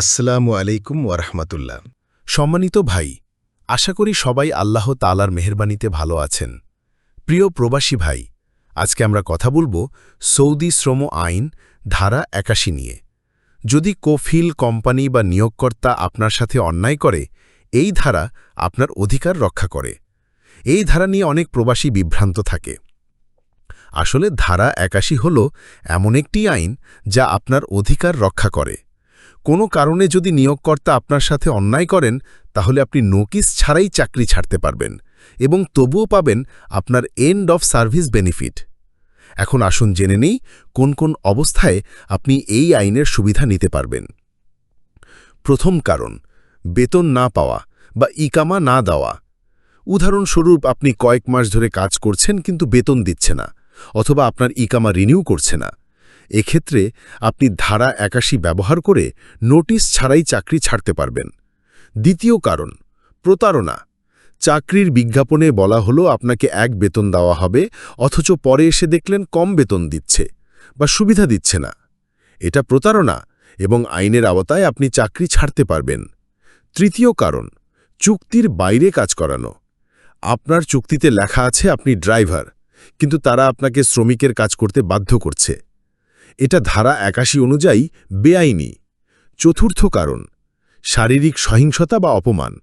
আসসালামু আলাইকুম ওয়ারহমাতুল্লাহ সম্মানিত ভাই, আশা করি সবাই আল্লাহ তালার মেহরবানিতে ভালো আছেন। প্রিয় প্রবাসী ভাই, আজকে আমরা কথা বলব সৌদি শ্রম আইন ধারা একাশি নিয়ে। যদি কোফিল কোম্পানি বা নিয়োগকর্তা আপনার সাথে অন্যায় করে, এই ধারা আপনার অধিকার রক্ষা করে। এই ধারা নিয়ে অনেক প্রবাসী বিভ্রান্ত থাকে। আসলে ধারা একাশি হল এমন একটি আইন যা আপনার অধিকার রক্ষা করে। কোনো কারণে যদি নিয়োগকর্তা আপনার সাথে অন্যায় করেন, তাহলে আপনি নোটিস ছাড়াই চাকরি ছাড়তে পারবেন এবং তবুও পাবেন আপনার এন্ড অফ সার্ভিস বেনিফিট এখন আসুন জেনে নেই কোন কোন অবস্থায় আপনি এই আইনের সুবিধা নিতে পারবেন। প্রথম কারণ, বেতন না পাওয়া বা ইকামা না দেওয়া। উদাহরণস্বরূপ আপনি কয়েক মাস ধরে কাজ করছেন কিন্তু বেতন দিচ্ছে না অথবা আপনার ইকামা রিনিউ করছে না। এক্ষেত্রে আপনি ধারা একাশি ব্যবহার করে নোটিশ ছাড়াই চাকরি ছাড়তে পারবেন। দ্বিতীয় কারণ, প্রতারণা। চাকরির বিজ্ঞাপনে বলা হলো আপনাকে এক বেতন দেওয়া হবে, অথচ পরে এসে দেখলেন কম বেতন দিচ্ছে বা সুবিধা দিচ্ছে না। এটা প্রতারণা এবং আইনের আওতায় আপনি চাকরি ছাড়তে পারবেন। তৃতীয় কারণ, চুক্তির বাইরে কাজ করানো। আপনার চুক্তিতে লেখা আছে আপনি ড্রাইভার, কিন্তু তারা আপনাকে শ্রমিকের কাজ করতে বাধ্য করছে। এটা ধারা একাশি অনুযায়ী বেআইনি। চতুর্থ কারণ, শারীরিক সহিংসতা বা অপমান।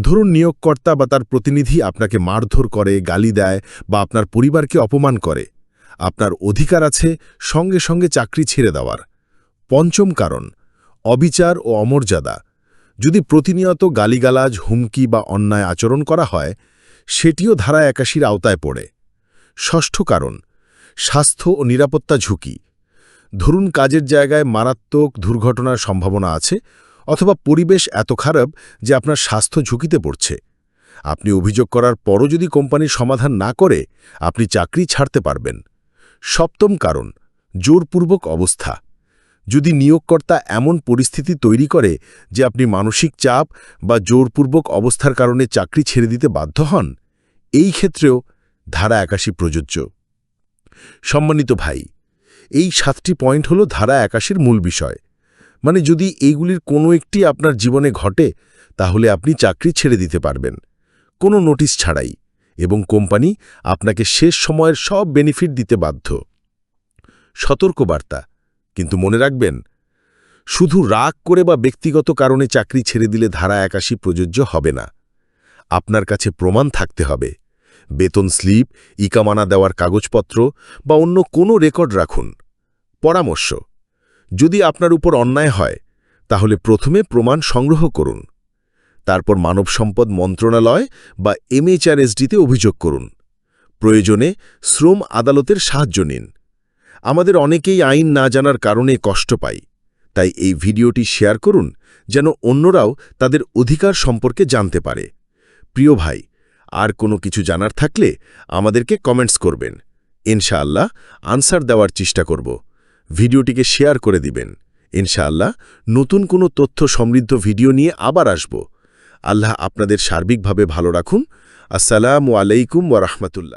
ধরুন নিয়োগকর্তা বা তার প্রতিনিধি আপনাকে মারধর করে, গালি দেয় বা আপনার পরিবারকে অপমান করে। আপনার অধিকার আছে সঙ্গে সঙ্গে চাকরি ছেড়ে দেওয়ার। পঞ্চম কারণ, অবিচার ও অমর্যাদা। যদি প্রতিনিয়ত গালিগালাজ, হুমকি বা অন্যায় আচরণ করা হয়, সেটিও ধারা একাশির আওতায় পড়ে। ষষ্ঠ কারণ, স্বাস্থ্য ও নিরাপত্তা ঝুঁকি। ধরুন কাজের জায়গায় মারাত্মক দুর্ঘটনার সম্ভাবনা আছে অথবা পরিবেশ এত খারাপ যে আপনার স্বাস্থ্য ঝুঁকিতে পড়ছে। আপনি অভিযোগ করার পরও যদি কোম্পানির সমাধান না করে, আপনি চাকরি ছাড়তে পারবেন। সপ্তম কারণ, জোরপূর্বক অবস্থা। যদি নিয়োগকর্তা এমন পরিস্থিতি তৈরি করে যে আপনি মানসিক চাপ বা জোরপূর্বক অবস্থার কারণে চাকরি ছেড়ে দিতে বাধ্য হন, এই ক্ষেত্রেও ধারা একাশি প্রযোজ্য। সম্মানিত ভাই এই সাতটি পয়েন্ট হল ধারা একাশির মূল বিষয়। মানে যদি এইগুলির কোনো একটি আপনার জীবনে ঘটে, তাহলে আপনি চাকরি ছেড়ে দিতে পারবেন। কোনো নোটিশ ছাড়াই। এবং কোম্পানি আপনাকে শেষ সময়ের সব বেনিফিট দিতে বাধ্য। সতর্কবার্তা। কিন্তু মনে রাখবেন, শুধু রাগ করে বা ব্যক্তিগত কারণে চাকরি ছেড়ে দিলে ধারা একাশি প্রযোজ্য হবে না। আপনার কাছে প্রমাণ থাকতে হবে। বেতন স্লিপ, ইকামানা দেওয়ার কাগজপত্র বা অন্য কোনো রেকর্ড রাখুন। পরামর্শ, যদি আপনার উপর অন্যায় হয়, তাহলে প্রথমে প্রমাণ সংগ্রহ করুন। তারপর মানব সম্পদ মন্ত্রণালয় বা এমএইচআরএসডিতে অভিযোগ করুন। প্রয়োজনে শ্রম আদালতের সাহায্য নিন। আমাদের অনেকেই আইন না জানার কারণে কষ্ট পাই, তাই এই ভিডিওটি শেয়ার করুন যেন অন্যরাও তাদের অধিকার সম্পর্কে জানতে পারে। প্রিয় ভাই আর কোনো কিছু জানার থাকলে আমাদেরকে কমেন্টস করবেন। ইনশাআল্লাহ আনসার দেওয়ার চেষ্টা করব। ভিডিওটিকে শেয়ার করে দিবেন। ইনশাআল্লাহ নতুন কোনো তথ্য সমৃদ্ধ ভিডিও নিয়ে আবার আসব। আল্লাহ আপনাদের সার্বিকভাবে ভালো রাখুন। আসসালামু আলাইকুম ওয়ারহমতুল্লাহ